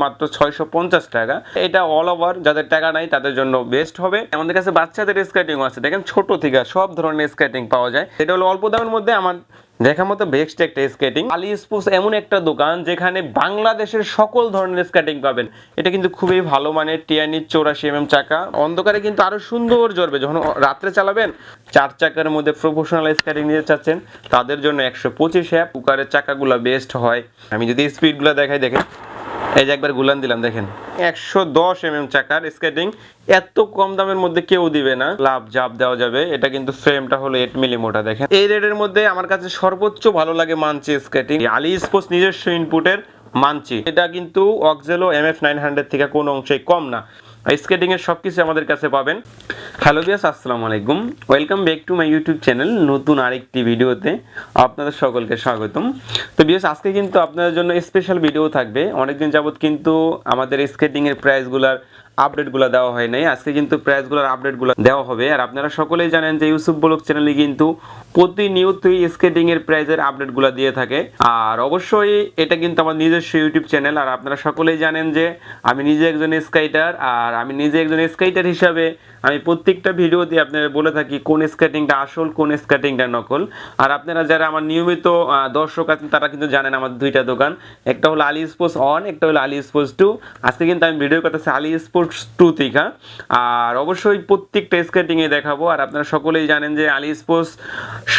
মাত্র ছয়শো পঞ্চাশ টাকা। এটা অল ওভার যাদের টাকা নাই তাদের জন্য বেস্ট হবে। আমাদের কাছে বাচ্চাদের স্কেটিং আছে। দেখেন ছোট থেকে সব ধরনের স্কেটিং পাওয়া যায়। এটা হলো অল্প দামের মধ্যে আমার দেখার মতো বেস্ট একটা স্কেটিং আলি স্পোর্টস এমন একটা দোকান যেখানে বাংলাদেশের সকল ধরনের স্কেটিং পাবেন। এটা কিন্তু খুবই ভালো মানের টিয়ানি, চৌরাশি এম চাকা। অন্ধকারে কিন্তু আরও সুন্দর জ্বলবে। যখন রাত্রে চালাবেন, চার চাকার মধ্যে প্রফেশনাল স্কেটিং নিতে চাচ্ছেন, তাদের জন্য একশো পঁচিশ অ্যাপ কুকারের চাকাগুলো বেস্ট হয়। আমি যদি স্পিডগুলো দেখাই, দেখেন। এই যে একবার গুলান দিলাম, দেখেন। একশো দশ এম এম চাকার স্কেটিং এত কম দামের মধ্যে কেউ দিবে না। লাভ জাপ দেওয়া যাবে, এটা কিন্তু ফ্রেমটা হলো এইট মিলি মোটা দেখেন। এই রেটের মধ্যে আমার কাছে সর্বোচ্চ ভালো লাগে মানচি স্কেটিং আলি স্পোর্টস নিজস্ব ইনপুটের মানচি এটা কিন্তু Oxelo M F nine hundred থেকে কোনো অংশেই কম না। স্কেটিং এর সবকিছু আমাদের কাছে পাবেন। হ্যালো বিয়াস আসসালামু আলাইকুম। Welcome back to my YouTube channel নতুন আরেকটি ভিডিওতে আপনাদের সকলকে স্বাগতম। তো বিয়াস আজকে কিন্তু আপনাদের জন্য স্পেশাল ভিডিও থাকবে। অনেকদিন যাবৎ কিন্তু আমাদের স্কেটিং এর প্রাইসগুলার আপডেটগুলো দেওয়া হয় নাই। আজকে কিন্তু প্রাইসগুলোর আপডেটগুলো দেওয়া হবে। আর আপনারা সকলেই জানেন যে ইউসুফ ব্লগ চ্যানেলে কিন্তু প্রতিনিয়তই স্কেটিং এর প্রাইজের আপডেটগুলো দিয়ে থাকে। আর অবশ্যই এটা কিন্তু আমার নিজস্ব ইউটিউব চ্যানেল আর আপনারা সকলেই জানেন যে আমি নিজে একজন স্কাইটার আর আমি নিজে একজন স্কাইটার হিসাবে আমি প্রত্যেকটা ভিডিওতে আপনাদের বলে থাকি কোন স্কেটিংটা আসল, কোন স্কেটিংটা নকল। আর আপনারা যারা আমার নিয়মিত দর্শক আছেন, তারা কিন্তু জানেন আমার দুইটা দোকান। একটা হলো আলি স্পোর্টস অন একটা হলো আলি স্পোর্টস টু। আজকে কিন্তু আমি ভিডিও করতেছি আলি স্পোর্টস টু থেকে আর অবশ্যই প্রত্যেকটা স্কেটিংয়ে দেখাবো। আর আপনারা সকলেই জানেন যে আলি স্পোর্টস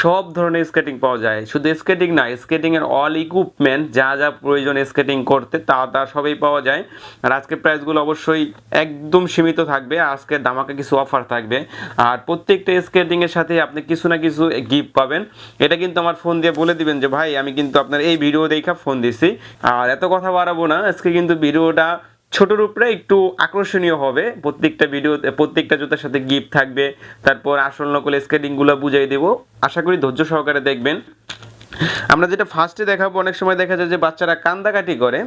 সব ধরনের স্কেটিং পাওয়া যায়। শুধু স্কেটিং না স্কেটিং এর অল ইকুইপমেন্ট যা যা প্রয়োজন স্কেটিং করতে, তা তা সবই পাওয়া যায়। আর আজকে প্রাইসগুলো অবশ্যই একদম সীমিত থাকবে। আজকে দামাকে কিছু অফার থাকবে। আর প্রত্যেকটা স্কেটিং এর সাথে আপনি কিছু না কিছু গিফট পাবেন। এটা কিন্তু আমার ফোন দিয়ে বলে দিবেন যে, ভাই, আমি কিন্তু আপনার এই ভিডিও দেখা ফোন দিছি। আর এত কথা বাড়াবো না। আজকে কিন্তু ভিডিওটা ছোটোর উপরে একটু আকর্ষণীয় হবে। প্রত্যেকটা ভিডিওতে প্রত্যেকটা জুতার সাথে গিফট থাকবে। তারপর আসল নকল স্কেটিংগুলো বুঝাই দেবো। আশা করি ধৈর্য সহকারে দেখবেন। আমরা যেটা ফার্স্টে দেখাবো, অনেক সময় দেখা যায় যে বাচ্চারা কান্দাকাটি করে।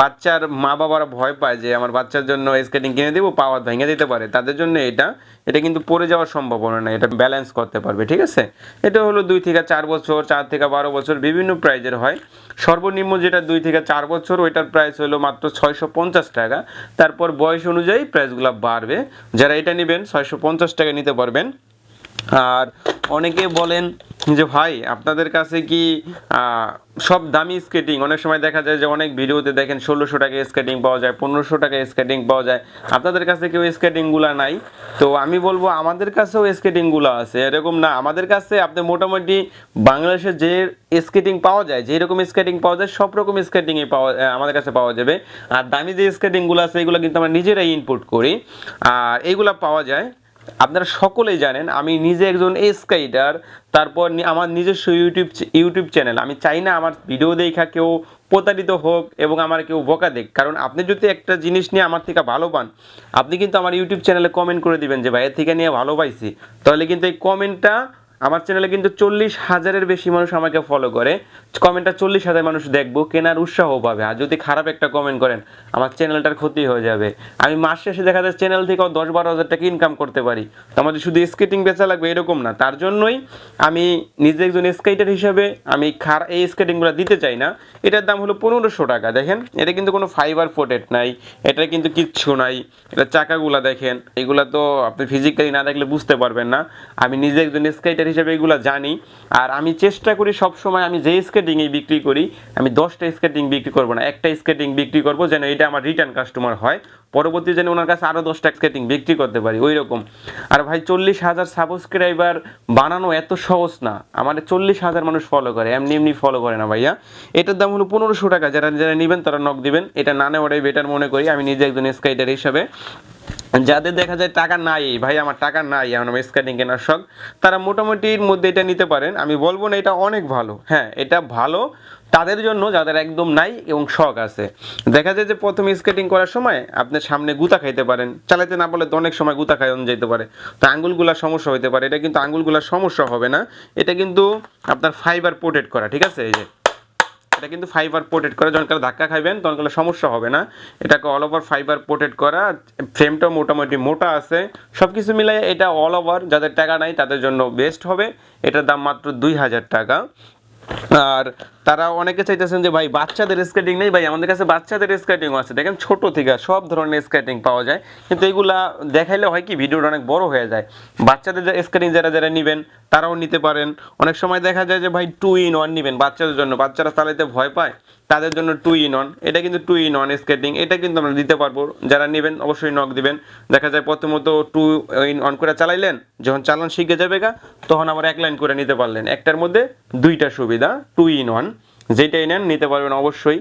বাচ্চার মা বাবারা ভয় পায় যে আমার বাচ্চার জন্য স্কেটিং কিনে দেবো পাওয়ার ভেঙে দিতে পারে। তাদের জন্য এটা এটা কিন্তু পড়ে যাওয়ার সম্ভাবনা নেই, এটা ব্যালেন্স করতে পারবে, ঠিক আছে? এটা হলো দুই থেকে চার বছর, চার থেকে বারো বছর, বিভিন্ন প্রাইজের হয়। সর্বনিম্ন যেটা দুই থেকে চার বছর, ওইটার প্রাইস হলো মাত্র ছয়শো পঞ্চাশ টাকা। তারপর বয়স অনুযায়ী প্রাইসগুলো বাড়বে। যারা এটা নেবেন, ছয়শো পঞ্চাশ টাকা নিতে পারবেন। আর অনেকে বলেন যে, ভাই, আপনাদের কাছে কি সব দামি স্কেটিং অনেক সময় দেখা যায় যে, অনেক ভিডিওতে দেখেন ষোলোশো টাকা স্কেটিং পাওয়া যায়, পনেরোশো টাকা স্কেটিং পাওয়া যায়। আপনাদের কাছে কেউ স্কেটিংগুলো নাই? তো আমি বলব, আমাদের কাছেও স্কেটিংগুলো আছে। এরকম না, আমাদের কাছে আপনি মোটামুটি বাংলাদেশে যে স্কেটিং পাওয়া যায় যে রকম স্কেটিং পাওয়া যায়, সব রকম স্কেটিংই পাওয়া আমাদের কাছে পাওয়া যাবে। আর দামি যে স্কেটিংগুলো আছে, এগুলো কিন্তু আমরা নিজেরাই ইনপুট করি। আর এইগুলো পাওয়া যায়। আপনারা সকলেই জানেন, আমি নিজে একজন স্কাইটার তারপর আমার নিজস্ব ইউটিউব ইউটিউব চ্যানেল। আমি চাই না আমার ভিডিও দেখা কেউ প্রতারিত হোক এবং আমার কেউ বোকা দেখ। কারণ আপনি যদি একটা জিনিস নিয়ে আমার থেকে ভালো পান, আপনি কিন্তু আমার ইউটিউব চ্যানেলে কমেন্ট করে দিবেন যে, ভাই, এর থেকে নিয়ে ভালো পাইছি। তাহলে কিন্তু এই কমেন্টটা আমার চ্যানেলে কিন্তু চল্লিশ হাজারের বেশি মানুষ আমাকে ফলো করে। কমেন্টটা চল্লিশ হাজার মানুষ দেখব, কেনার উৎসাহ পাবে। আর যদি খারাপ একটা কমেন্ট করেন, আমার চ্যানেলটার ক্ষতি হয়ে যাবে। আমি মাস শেষে দেখা যায় চ্যানেল থেকেও দশ বারো হাজার টাকা ইনকাম করতে পারি। আমাদের শুধু স্কেটিং বেচা লাগবে এরকম না। তার জন্যই আমি নিজে একজন স্কেটার হিসাবে আমি খার এই স্কেটিংগুলো দিতে চাই না। এটার দাম হলো পনেরোশো টাকা, দেখেন। এটা কিন্তু কোনো ফাইবার পোটেট নাই, এটা কিন্তু কিচ্ছু নাই। এটা চাকাগুলা দেখেন, এগুলা তো আপনি ফিজিক্যালি না দেখলে বুঝতে পারবেন না। আমি নিজে একজন স্কেটার হিসেবে এগুলা জানি। আর আমি চেষ্টা করি সব সময় আমি যে স্কেটিংই বিক্রি করি, আমি দশটা স্কেটিং বিক্রি করব না, একটা স্কেটিং বিক্রি করব যেন এটা আমার রিটার্ন কাস্টমার হয়। পরবর্তী যেন ওনার কাছে আরও দশটা স্কেটিং বিক্রি করতে পারি ওই রকম আর ভাই, চল্লিশ হাজার সাবস্ক্রাইবার বানানো এত সহজ না। আমার চল্লিশ হাজার মানুষ ফলো করে, এমনি এমনি ফলো করে না ভাইয়া। এটার দাম হলো পনেরোশো টাকা, যারা যারা নেবেন তারা নক দিবেন। এটা না নেওয়াটাই বেটার মনে করি, আমি নিজে একজন স্কাইটার হিসাবে। যাদের দেখা যায় টাকা নাই, ভাই, আমার টাকা নাই, আমার স্কেটিং কেনার শখ, তারা মোটামুটির মধ্যে এটা নিতে পারেন। আমি বলব না এটা অনেক ভালো। হ্যাঁ এটা ভালো তাদের জন্য, যাদের একদম নাই এবং শখ আছে। দেখা যায় যে প্রথম স্কেটিং করার সময় আপনি সামনে গুতা খাইতে পারেন। চালাতে না বলে তো অনেক সময় গুতা খাইন যেতে পারে। তো আঙ্গুলগুলার সমস্যা হতে পারে। এটা কিন্তু আঙ্গুলগুলার সমস্যা হবে না। এটা কিন্তু আপনার ফাইবার পোটেড করা, ঠিক আছে? এই যে এটা কিন্তু ফাইবার পোটেড করা, যখন কারও ধাক্কা খাইবেন, তখন কারও সমস্যা হবে না। এটাকে অল ওভার ফাইবার পোটেড করা ফ্রেমটাও মোটামুটি মোটা আছে। সব কিছু মিলাই এটা অল ওভার যাদের টাকা নাই, তাদের জন্য বেস্ট হবে। এটার দাম মাত্র দুই হাজার টাকা। আর তারা অনেকে চাইতেছেন যে, ভাই, বাচ্চাদের স্কেটিং নেই। ভাই, আমাদের কাছে বাচ্চাদের স্কেটিং আছে। দেখেন, ছোট থেকে সব ধরনের স্কেটিং পাওয়া যায়। কিন্তু এগুলা দেখাইলে হয় কি, ভিডিওটা অনেক বড় হয়ে যায়। বাচ্চাদের স্কেটিং যারা যারা নেবেন, তারাও নিতে পারেন। অনেক সময় দেখা যায় যে, ভাই টু ইন ওয়ান নেবেন। বাচ্চাদের জন্য। বাচ্চারা চালাইতে ভয় পায়। তাদের জন্য টু ইন অন এটা কিন্তু টু ইন অন স্কেটিং এটা কিন্তু আমরা দিতে পারব। যারা নেবেন, অবশ্যই নক দিবেন। দেখা যায় প্রথমত টু ইন অন করে চালাইলেন, যখন চালান শিখে যাবে গা, তখন আবার এক লাইন করে নিতে পারলেন। একটার মধ্যে দুইটা সুবিধা টু ইন অন যেটাই নেন, নিতে পারবেন অবশ্যই।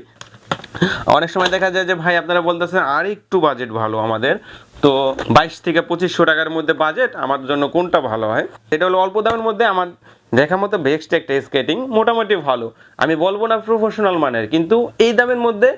অনেক সময় দেখা যায় যে ভাই আপনারা বলতেছেন, আর একটু বাজেট ভালো আমাদের। তো বাইশ থেকে পঁচিশশো টাকার মধ্যে বাজেট আমার জন্য কোনটা ভালো হয়? এটা হলো অল্প দামের মধ্যে আমার দেখা মতো বেস্ট একটা স্কেটিং মোটামুটি ভালো। আমি বলব না প্রফেশনাল মানের, কিন্তু এই দামের মধ্যে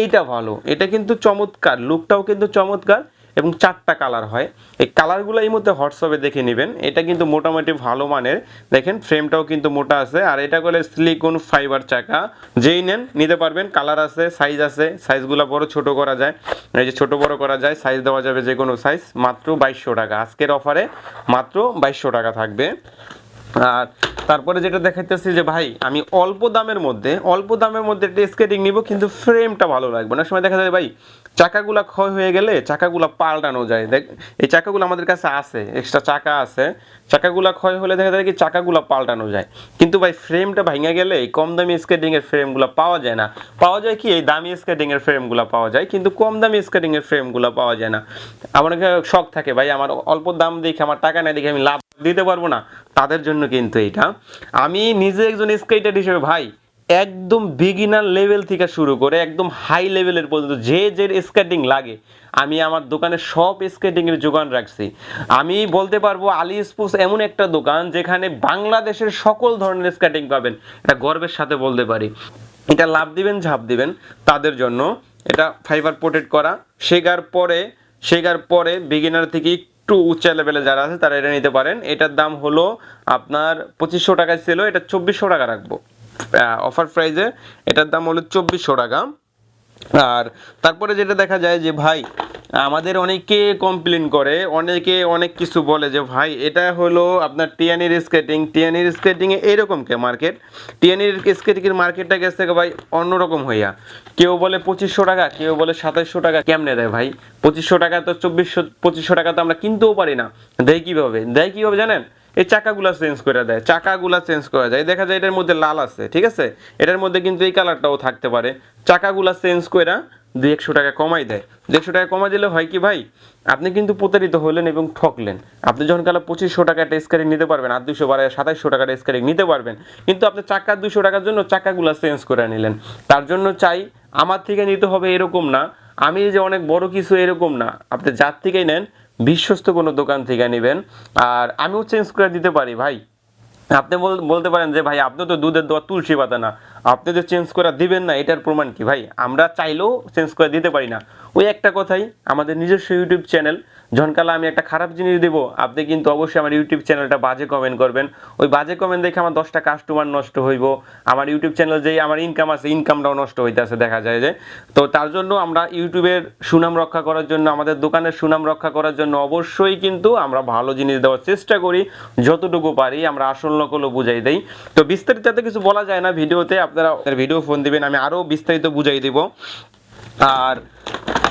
এইটা ভালো। এটা কিন্তু চমৎকার লুকটাও কিন্তু চমৎকার। এবং চারটা কালার হয়। এই কালারগুলো এই মধ্যে হোয়াটসঅ্যাপে দেখে নেবেন। এটা কিন্তু মোটামুটি ভালো মানের। দেখেন ফ্রেমটাও কিন্তু মোটা আছে। আর এটা করে সিলিকন ফাইবার চাকা। যেই নেন, নিতে পারবেন। কালার আছে সাইজ আছে। সাইজগুলো বড়, ছোট করা যায়। এই যে ছোট বড় করা যায় সাইজ দেওয়া যাবে যে কোনো সাইজ মাত্র বাইশশো টাকা। আজকের অফারে মাত্র বাইশশো টাকা থাকবে। আর তারপরে যেটা দেখাইতেছি যে ভাই, আমি অল্প দামের মধ্যে, অল্প দামের মধ্যে একটা স্কেটিং নিব, কিন্তু ফ্রেমটা ভালো লাগবে। না সময় দেখা যায় ভাই, চাকাগুলা ক্ষয় হয়ে গেলে চাকাগুলা পাল্টানো যায়। দেখ, এই চাকাগুলো আমাদের কাছে আছে এক্সট্রা চাকা আছে। চাকাগুলা ক্ষয় হলে দেখা যায় কি চাকাগুলা পাল্টানো যায়। কিন্তু ভাই ফ্রেমটা ভাঙা গেলে এই কম দামি স্কেটিং এর ফ্রেমগুলো পাওয়া যায় না। পাওয়া যায় কি, এই দামি স্কেটিং এর ফ্রেমগুলো পাওয়া যায়, কিন্তু কম দামি স্কেটিং এর ফ্রেমগুলো পাওয়া যায় না। আমার শখ থাকে, ভাই, আমার অল্প দাম দেখে, আমার টাকা নাই দেখে আমি লাভ দিতে পারব না। তাদের জন্য কিন্তু এইটা। আমি নিজে একজন স্কেটার হিসেবে, ভাই, একদম বিগিনার লেভেল থেকে শুরু করে একদম হাই লেভেলের পর্যন্ত যে যে স্কেটিং লাগে, আমি আমার দোকানে সব স্কেটিংয়ের যোগান রাখছি। আমি বলতে পারব আলি স্পোর্টস এমন একটা দোকান যেখানে বাংলাদেশের সকল ধরনের স্কেটিং পাবেন। এটা গর্বের সাথে বলতে পারি। এটা লাভ দিবেন, ঝাঁপ দিবেন তাদের জন্য। এটা ফাইবার পোর্টেড করা। শেখার পরে শেখার পরে বিগিনার থেকে একটু উচ্চ লেভেলে যারা আছে, তারা এটা নিতে পারেন। এটার দাম হলো আপনার পঁচিশশো টাকায় ছিল এটা চব্বিশশো টাকা রাখব। অফার প্রাইজে এটার দাম হলো চব্বিশশো টাকা। আর তারপরে যেটা দেখা যায় যে ভাই আমাদের অনেকে কমপ্লেন করে, অনেকে অনেক কিছু বলে যে, ভাই, এটা হলো আপনার টিয়ানির স্কেটিং টিয়ানির স্কেটিং এ এইরকম কে মার্কেট টিয়ানির স্কেটিং এর মার্কেটটা গেছে ভাই অন্যরকম হইয়া। কেউ বলে পঁচিশশো টাকা, কেউ বলে সাতাইশশো টাকা, কেমনে দেয় ভাই? পঁচিশশো টাকা তো চব্বিশশো, পঁচিশশো টাকা তো আমরা কিনতেও পারি না। দেয় কীভাবে? দেয় কীভাবে জানেন? এই চাকাগুলা চেঞ্জ করে দেয়, চাকাগুলা চেঞ্জ করা যায়। দেখা যায় এটার মধ্যে লাল আছে, ঠিক আছে? এটার মধ্যে কিন্তু এই কালারটাও থাকতে পারে। চাকাগুলা চেঞ্জ করে দুই একশো টাকা কমাই দেয়। দুই একশো টাকা কমাই দিলে হয় কি ভাই? আপনি কিন্তু প্রতারিত হলেন এবং ঠকলেন। আপনি যখন কালো পঁচিশশো টাকা একটা স্কারিং নিতে পারবেন, আর দুশো বারো সাতাইশশো টাকার স্কারিং নিতে পারবেন, কিন্তু আপনি চাকা দুশো টাকার জন্য চাকাগুলা চেঞ্জ করে নিলেন। তার জন্য চাই আমার থেকে নিতে হবে এরকম না, আমি যে অনেক বড় কিছু এরকম না। আপনি যার থেকেই নেন, বিশ্বস্ত কোনো দোকান থেকে নেবেন, আর আমিও চেঞ্জ করে দিতে পারি ভাই। আপনি বল- বলতে পারেন যে ভাই, আপনি তো দুধের দোয়া তুলসী পাতা না। আপনি যে চেঞ্জ করে দিবেন না, এটার প্রমাণ কি? ভাই, আমরা চাইলেও চেঞ্জ করে দিতে পারি না। ওই একটা কথাই, আমাদের নিজস্ব ইউটিউব চ্যানেল ঝনকালা আমি একটা খারাপ জিনিস দেবো। আপনি কিন্তু অবশ্যই আমার ইউটিউব চ্যানেলটা বাজে কমেন্ট করবেন। ওই বাজে কমেন্ট দেখে আমার দশটা কাস্টমার নষ্ট হইব। আমার ইউটিউব চ্যানেল যেই, আমার ইনকাম আছে ইনকামটাও নষ্ট হইতেছে, দেখা যায় যে। তো তার জন্য আমরা ইউটিউবের সুনাম রক্ষা করার জন্য, আমাদের দোকানের সুনাম রক্ষা করার জন্য অবশ্যই কিন্তু আমরা ভালো জিনিস দেওয়ার চেষ্টা করি। যতটুকু পারি, আমরা আসল নকলও বুঝাই দেই। তো বিস্তারিত কিছু বলা যায় না ভিডিওতে আপনারা ভিডিও ফোন দিবেন, আমি আরও বিস্তারিত বুঝাই দিব। আর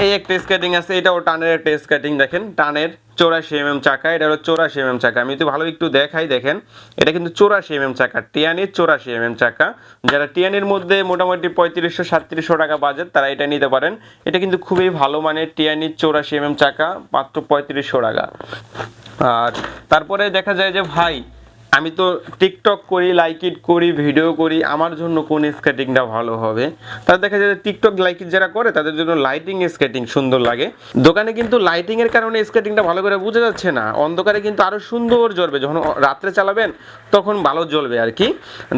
এই একটা স্কেটিং আছে, এটাও টানের একটা স্কেটিং দেখেন, টানের চৌরাশি এম এম চাকা, এটা হলো চৌরাশি এম এম চাকা। আমি তো ভালো একটু দেখাই, দেখেন, এটা কিন্তু চৌরাশি এম এম চাকা টিয়ানির চৌরাশি এম এম চাকা। যারা টিয়ানির মধ্যে মোটামুটি পঁয়ত্রিশশো, সাতত্রিশশো টাকা বাজেট তারা এটা নিতে পারেন। এটা কিন্তু খুবই ভালো মানের টিয়ানির চৌরাশি এম এম চাকা, মাত্র পঁয়ত্রিশশো টাকা। আর তারপরে দেখা যায় যে ভাই আমি তো টিকটক করি লাইক ইট করি ভিডিও করি, আমার জন্য কোন স্কেটিংটা ভালো হবে? তার দেখা যায় টিকটক লাইক ইট যারা করে, তাদের জন্য লাইটিং স্কেটিং সুন্দর লাগে। দোকানে কিন্তু লাইটিং এর কারণে স্কেটিংটা ভালো করে বোঝা যাচ্ছে না। অন্ধকারে কিন্তু আরও সুন্দর জ্বলবে। যখন রাত্রে চালাবেন, তখন ভালো জ্বলবে আর কি।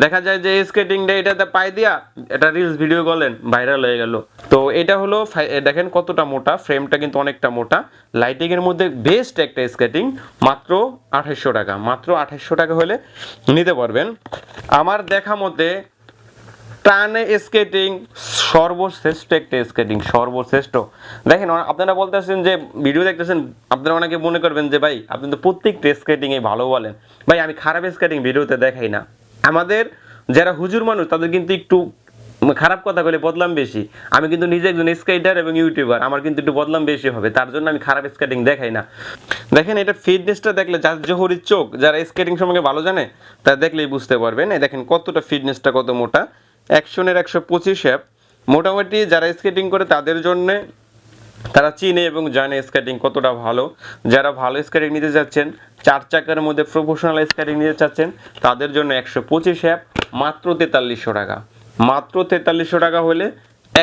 দেখা যায় যে স্কেটিংটা এটাতে পাই দিয়া এটা রিলস ভিডিও করলেন ভাইরাল হয়ে গেল। তো এটা হলো দেখেন কতটা মোটা ফ্রেমটা কিন্তু অনেকটা মোটা। লাইটিং এর মধ্যে বেস্ট একটা স্কেটিং মাত্র আঠাইশশো টাকা। মাত্র আঠাইশশো টাকা হলে নিতে পারবেন। আমার দেখা মতে টানে স্কেটিং সর্বশ্রেষ্ঠ একটা স্কেটিং, সর্বশ্রেষ্ঠ। দেখেন, আপনারা বলতেছেন যে ভিডিও দেখতেছেন, আপনারা অনেকে মনে করবেন যে, ভাই, আপনি তো প্রত্যেকটা স্কেটিং এ ভালো বলেন। ভাই, আমি খারাপ স্কেটিং ভিডিওতে দেখাই না। আমাদের যারা হুজুর মানুষ, তাদের কিন্তু একটু খারাপ কথা বলে বদলাম বেশি। আমি কিন্তু নিজে একজন স্কেটার এবং ইউটিউবার আমার কিন্তু একটু বদলাম বেশি হবে, তার জন্য আমি খারাপ স্কেটিং দেখাই না। দেখেন, এটা ফিটনেসটা দেখলে যার জহরির চোখ, যারা স্কেটিং সম্পর্কে ভালো জানে তারা দেখলেই বুঝতে পারবেন। এই দেখেন, কতটা ফিটনেসটা কত মোটা। একশনের একশো পঁচিশ অ্যাপ মোটামুটি যারা স্কেটিং করে, তাদের জন্যে তারা চিনে এবং জানে স্কেটিং কতটা ভালো। যারা ভালো স্কেটিং নিতে চাচ্ছেন, চার চাকার মধ্যে প্রফেশনাল স্কেটিং নিতে চাচ্ছেন, তাদের জন্য একশো পঁচিশ অ্যাপ মাত্র তেতাল্লিশশো টাকা। মাত্র তেতাল্লিশশো টাকা হলে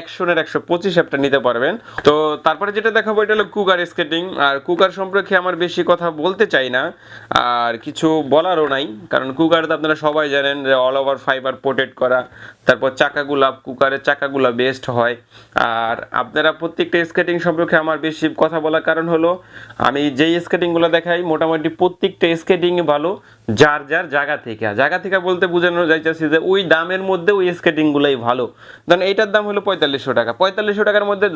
একশনের একশো পঁচিশ অ্যাপটা নিতে পারবেন। তো তারপরে যেটা দেখাবো, এটা হলো কুকার স্কেটিং। আর কুকার সম্পর্কে আমার বেশি কথা বলতে চাই না, আর কিছু বলারও নাই। কারণ কুকার তো আপনারা সবাই জানেন যে অল ওভার ফাইবার পোটেট করা, তারপর চাকাগুলা কুকারের চাকাগুলা বেস্ট হয়। আর আপনারা প্রত্যেকটা স্কেটিং সম্পর্কে আমার বেশি কথা বলার কারণ হলো, আমি যেই স্কেটিংগুলো দেখাই, মোটামুটি প্রত্যেকটা স্কেটিং ভালো। যার যার জায়গা থেকে। জায়গা থেকে বলতে বোঝানো যাইতেছি যে ওই দামের মধ্যে ওই স্কেটিংগুলোই ভালো। ধরেন এইটার দাম হলো পঁয়তাল্লিশশো টাকা। পঁয়তাল্লিশশো টাকার মধ্যে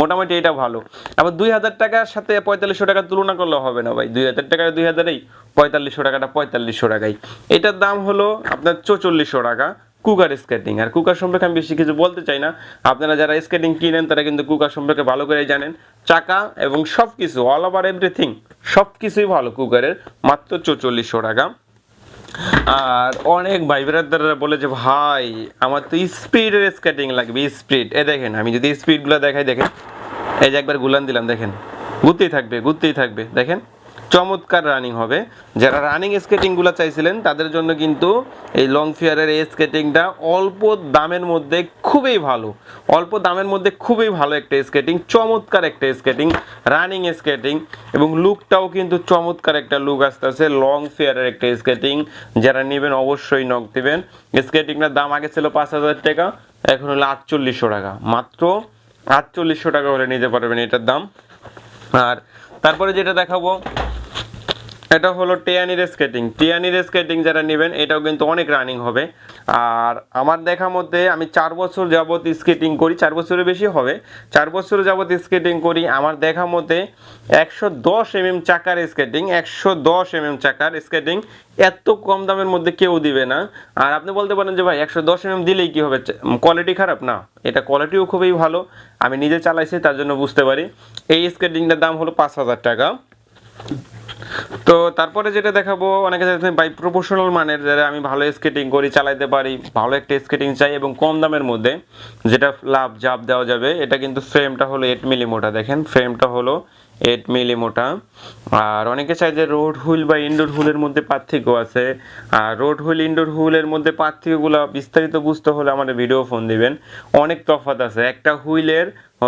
মোটামুটি এটা ভালো। আবার দুই হাজার টাকার সাথে পঁয়তাল্লিশশো টাকার তুলনা করলে হবে না ভাই। দুই হাজার টাকা দুই হাজারেই পঁয়তাল্লিশশো টাকাটা পঁয়তাল্লিশশো টাকাই। এটার দাম হলো আপনার চৌচল্লিশশো টাকা। Cooker skating. আর কুকার সম্পর্কে আমি বেশি কিছু বলতে চাই না। আপনারা যারা স্কেটিং কিনেন, তারা কিন্তু কুকার সম্পর্কে ভালো করে জানেন। চাকা এবং সব কিছু অল ওভার এভরিথিং সব কিছুই ভালো কুকারের, মাত্র চৌচল্লিশশো টাকা। আর অনেক ভাই ব্রাদাররা বলে যে, ভাই, আমার তো স্পিডের স্কেটিং লাগবে, স্পিড। এ দেখেন, আমি যদি স্পিডগুলো দেখাই, দেখেন। এই যে একবার গুলান দিলাম, দেখেন। ঘুরতেই থাকবে ঘুরতেই থাকবে, দেখেন। চমৎকার রানিং হবে। যারা রানিং স্কেটিংগুলো চাইছিলেন, তাদের জন্য কিন্তু এই লং ফিয়ারের এই স্কেটিংটা অল্প দামের মধ্যে খুবই ভালো। অল্প দামের মধ্যে খুবই ভালো একটা স্কেটিং চমৎকার একটা স্কেটিং রানিং স্কেটিং এবং লুকটাও কিন্তু চমৎকার একটা লুক আসতে আসতেছে লং ফেয়ারের একটা স্কেটিং যারা নেবেন অবশ্যই নক দিবেন। স্কেটিংটার দাম আগে ছিল পাঁচ হাজার টাকা, এখন হলো আটচল্লিশশো টাকা। মাত্র আটচল্লিশশো টাকা হলে নিতে পারবেন এটার দাম। আর তারপরে যেটা দেখাবো এটা হলো টিয়ানির স্কেটিং টিয়ানির স্কেটিং যারা নেবেন, এটাও কিন্তু অনেক রানিং হবে। আর আমার দেখা মধ্যে আমি চার বছর যাবৎ স্কেটিং করি, চার বছরের বেশি হবে। চার বছর যাবত স্কেটিং করি, আমার দেখা মতে একশো দশ এম এম চাকার স্কেটিং একশো দশ এম এম চাকার স্কেটিং এত কম দামের মধ্যে কেউ দিবে না। আর আপনি বলতে পারেন যে, ভাই, একশো দশ এম এম দিলেই কী হবে? কোয়ালিটি খারাপ? না, এটা কোয়ালিটিও খুবই ভালো। আমি নিজে চালাইছি, তার জন্য বুঝতে পারি। এই স্কেটিংটার দাম হলো পাঁচ হাজার টাকা। তো তারপরে যেটা দেখাবো, অনেকে চাইছেন বাই প্রফেশনাল মানের যারা আমি ভালো স্কেটিং করি, চালাইতে পারি, ভালো একটা স্কেটিং চাই এবং কম দামের মধ্যে যেটা লাভ, জাপ দেওয়া যাবে, এটা কিন্তু ফ্রেমটা হলো এইট মিলি মোটা দেখেন ফ্রেমটা হলো এইট মিলি মোটা আর অনেকে চাই যে রোড হুইল বা ইনডোর হুইলের মধ্যে পার্থক্য আছে। আর রোড হুইল ইনডোর হুইলের মধ্যে পার্থক্যগুলো বিস্তারিত বুঝতে হলে আমাদের ভিডিও ফোন দিবেন। অনেক তফাৎ আছে। একটা হুইলের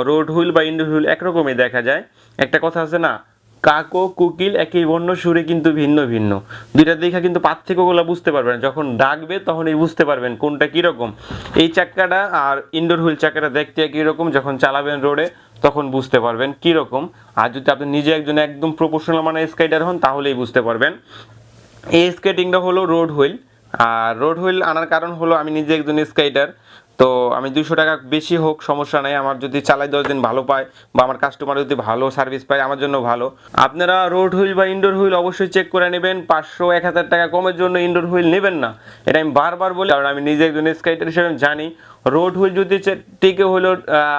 রোড হুইল বা ইনডোর হুইল একরকমই দেখা যায়। একটা কথা আছে না কাক, কুকিল, একই বর্ণ সুরে কিন্তু ভিন্ন ভিন্ন। দুইটা দেখা কিন্তু পার্থক্যগুলো বুঝতে পারবেন। যখন ডাকবে, তখনই বুঝতে পারবেন কোনটা কীরকম। এই চাক্কাটা আর ইনডোর হুইল চাক্কাটা দেখতে একই রকম যখন চালাবেন রোডে তখন বুঝতে পারবেন কীরকম। আর যদি আপনি নিজে একজন একদম প্রফেশনাল মানে স্কাইডার হন, তাহলেই বুঝতে পারবেন। এই স্কেটিংটা হলো রোড হুইল আর রোড হুইল আনার কারণ হলো, আমি নিজে একজন স্কাইডার তো আমি দুশো টাকা বেশি হোক, সমস্যা নাই। আমার যদি চালাই দশ দিন ভালো পায় বা আমার কাস্টমার যদি ভালো সার্ভিস পায়, আমার জন্য ভালো। আপনারা রোড হুইল বা ইনডোর হুইল অবশ্যই চেক করে নেবেন। পাঁচশো, এক হাজার টাকা কমের জন্য ইনডোর হুইল নেবেন না। এটা আমি বারবার বলি, কারণ আমি নিজে একজন স্কাইটার হিসেবে জানি। রোড হুইল যদি টিকে হলো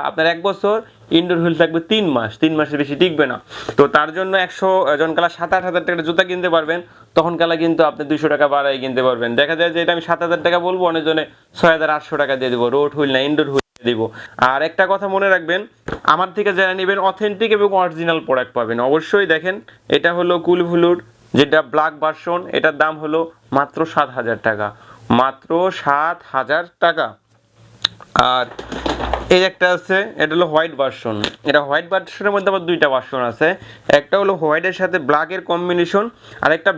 আপনার এক বছর ইনডোর হুইল থাকবে তিন মাস। তিন মাসের বেশি টিকবে না। তো তার জন্য একশো জন কালা সাত আট হাজার টাকার জুতা কিনতে পারবেন। তখন কালা কিন্তু আপনি দুশো টাকা বাড়াই কিনতে পারবেন। দেখা যায় যে এটা আমি সাত হাজার টাকা বলব, অনেকজনে ছয় হাজার আটশো টাকা দিয়ে দেবো রোড হুইল না ইনডোর হুইল দিব। আর একটা কথা মনে রাখবেন, আমার থেকে যারা নেবেন অথেন্টিক এবং অরিজিনাল প্রোডাক্ট পাবেন, অবশ্যই দেখেন, এটা হলো কুলভুলুর যেটা ব্ল্যাক ভার্সন এটার দাম হলো মাত্র সাত হাজার টাকা। মাত্র সাত হাজার টাকা। আর এই একটা আছে, এটা হলো হোয়াইট ভার্সন। এটা হোয়াইট ভার্সনের মধ্যে আবার দুইটা ভার্সন আছে। একটা হলো হোয়াইটের সাথে ব্ল্যাকের কম্বিনেশন, আর একটা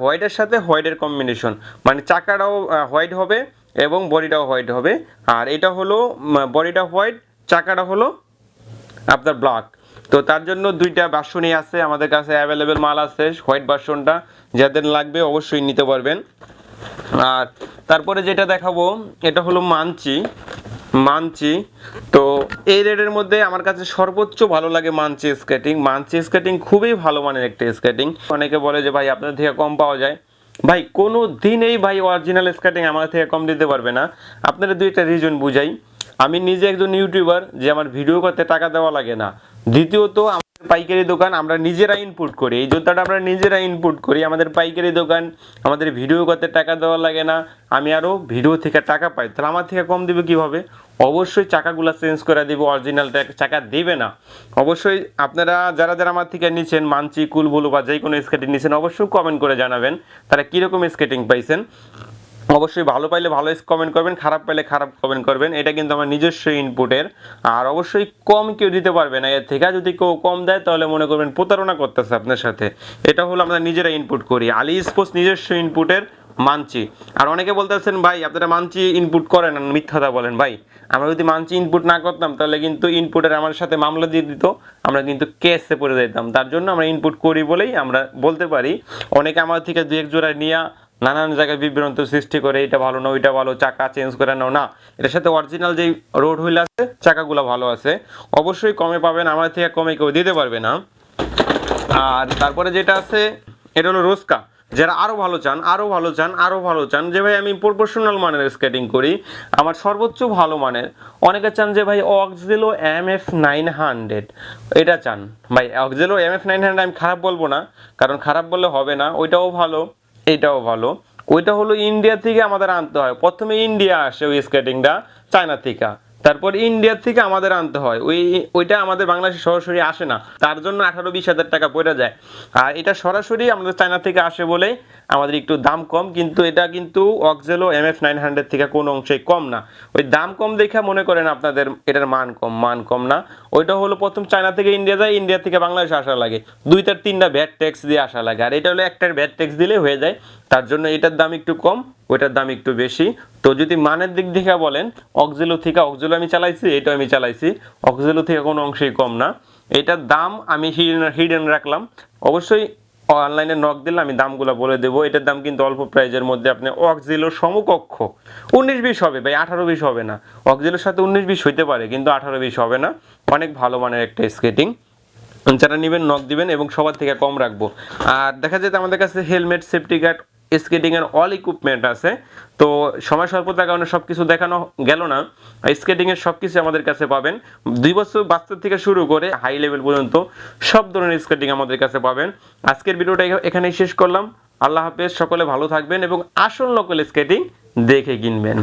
হোয়াইটের সাথে হোয়াইটের কম্বিনেশন। মানে চাকাটাও হোয়াইট হবে এবং বডিটাও হোয়াইট হবে। আর এটা হলো বডিটা হোয়াইট, চাকাটা হলো আপনার ব্ল্যাক। তো তার জন্য দুইটা ভার্সনই আছে, আমাদের কাছে অ্যাভেলেবেল মাল আছে হোয়াইট ভার্সনটা। যাদের লাগবে অবশ্যই নিতে পারবেন। আর তারপরে যেটা দেখাবো, এটা হলো মানচি মানচি তো এই রেটের মধ্যে আমার কাছে সর্বোচ্চ ভালো লাগে মানচি স্কেটিং। মানচি স্কেটিং খুবই ভালো মানের একটা স্কেটিং। অনেকে বলে যে, ভাই, আপনার থেকে কম পাওয়া যায়। ভাই, কোনো দিনেই ভাই অরিজিনাল স্কেটিং আমার থেকে কম দিতে পারবে না। আপনারা দুইটা রিজন বুঝাই। আমি নিজে একজন ইউটিউবার যে আমার ভিডিও করতে টাকা দেওয়া লাগে না। দ্বিতীয়ত পাইকারি দোকান আমরা নিজেরা ইনপুট করি। এই জুতাটা আমরা নিজেরা ইনপুট করি। আমাদের পাইকারি দোকান, আমাদের ভিডিও করতে টাকা দেওয়া লাগে না। আমি আরও ভিডিও থেকে টাকা পাই। তাহলে আমার থেকে কম দেবে কীভাবে? অবশ্যই চাকাগুলো চেঞ্জ করে দিব অরিজিনাল চাকা দিবে না। অবশ্যই আপনারা, যারা যারা আমার থেকে নিচ্ছেন মানচি কুল বলু বা যে কোনো স্কেটিং নিচ্ছেন অবশ্যই কমেন্ট করে জানাবেন। তারা কীরকম স্কেটিং পাইছেন? অবশ্যই ভালো পাইলে ভালো কমেন্ট করবেন, খারাপ পাইলে খারাপ কমেন্ট করবেন। এটা কিন্তু আমার নিজস্ব ইনপুটের আর অবশ্যই কম কেউ দিতে পারবে না। এর থেকে যদি কেউ কম দেয়, তাহলে মনে করবেন প্রতারণা করতেছে আপনার সাথে। এটা হলো আমরা নিজেরা ইনপুট করি। আলি স্পোর্টস নিজস্ব ইনপুটের মানচি আর অনেকে বলতেছেন, ভাই, আপনারা মানছি ইনপুট করেন না। মিথ্যাটা বলেন, ভাই, আমরা যদি মানছি ইনপুট না করতাম, তাহলে কিন্তু ইনপুটের আমার সাথে মামলা দিয়ে দিত। আমরা কিন্তু কেসে পড়ে যেতাম তার জন্য আমরা ইনপুট করি বলেই আমরা বলতে পারি। অনেকে আমার থেকে দু এক জোড়া নিয়ে নানান জায়গায় বিভ্রান্ত সৃষ্টি করে এটা ভালো না ওইটা ভালো, চাকা চেঞ্জ করে নাও। না, এটার সাথে অরিজিনাল যেই রোড হুইল আছে, চাকাগুলো ভালো আছে। অবশ্যই কমে পাবেন, আমার থেকে কমে কেউ দিতে পারবে না। আর তারপরে যেটা আছে, এটা হলো রোস্কা যারা আরও ভালো চান আরও ভালো চান আরও ভালো চান, যে ভাই আমি প্রফেশনাল মানের স্কেটিং করি, আমার সর্বোচ্চ ভালো মানের। অনেকে চান যে ভাই Oxelo M F nine hundred এটা চান। ভাই Oxelo M F nine hundred আমি খারাপ বলব না, কারণ খারাপ বললে হবে না, ওইটাও ভালো। এটাও ভালো। ওইটা হলো ইন্ডিয়া থেকে আমাদের আনতে হয়। প্রথমে ইন্ডিয়া আসে ওই স্কেটিংটা চায়না থেকে। তারপর ইন্ডিয়া থেকে আমাদের আনতে হয়। ওই, ওইটা আমাদের বাংলাদেশে সরাসরি আসে না। তার জন্য আঠারো বিশ হাজার টাকা পড়ে যায়। আর এটা সরাসরি আমাদের চায়না থেকে আসে বলে আমাদের একটু দাম কম, কিন্তু এটা কিন্তু Oxelo M F nine hundred থেকে কোনো অংশেই কম না। ওই দাম কম দেখে মনে করেন আপনাদের এটার মান কম মান কম না। ওইটা হলো প্রথম চায়না থেকে ইন্ডিয়া যায় ইন্ডিয়া থেকে বাংলাদেশে আসা লাগে। দুই তার তিনটা ভ্যাট ট্যাক্স দিয়ে আসা লাগে। আর এটা হলো একটার ভ্যাট ট্যাক্স দিলে হয়ে যায়। তার জন্য এটার দাম একটু কম, ওইটার দাম একটু বেশি। তো যদি মানের দিক থেকে বলেন অক্সিলো থেকে অক্সিলো আমি চালাইছি এটা আমি চালাইছি অক্সিলো থেকে কোনো অংশেই কম না। এটার দাম আমি হিডেন হিডেন রাখলাম। অবশ্যই অনলাইনে নক দিলে আমি দামগুলো বলে দেবো। এটার দাম কিন্তু অল্প প্রাইজের মধ্যে আপনি অক্সিলোর সমকক্ষ। উনিশ বিশ হবে ভাই, আঠারো বিশ হবে না। অক্সিলোর সাথে উনিশ বিশ হইতে পারে, কিন্তু আঠারো বিশ হবে না। অনেক ভালো মানের একটা স্কেটিং যারা নেবেন নক দিবেন এবং সবার থেকে কম রাখব। আর দেখা যায় আমাদের কাছে হেলমেট সেফটি গার্ড স্কেটিং এর অল ইকুইপমেন্ট আছে। তো সময় স্বল্পতার কারণে সব কিছু দেখানো গেল না। স্কেটিং এর সব কিছু আমাদের কাছে পাবেন। দুই বছর বাচ্চা থেকে শুরু করে হাই লেভেল পর্যন্ত সব ধরনের স্কেটিং আমাদের কাছে পাবেন। আজকের ভিডিওটা এখানেই শেষ করলাম। আল্লাহ হাফেজ, সকলে ভালো থাকবেন এবং আসল লোকাল স্কেটিং দেখে কিনবেন।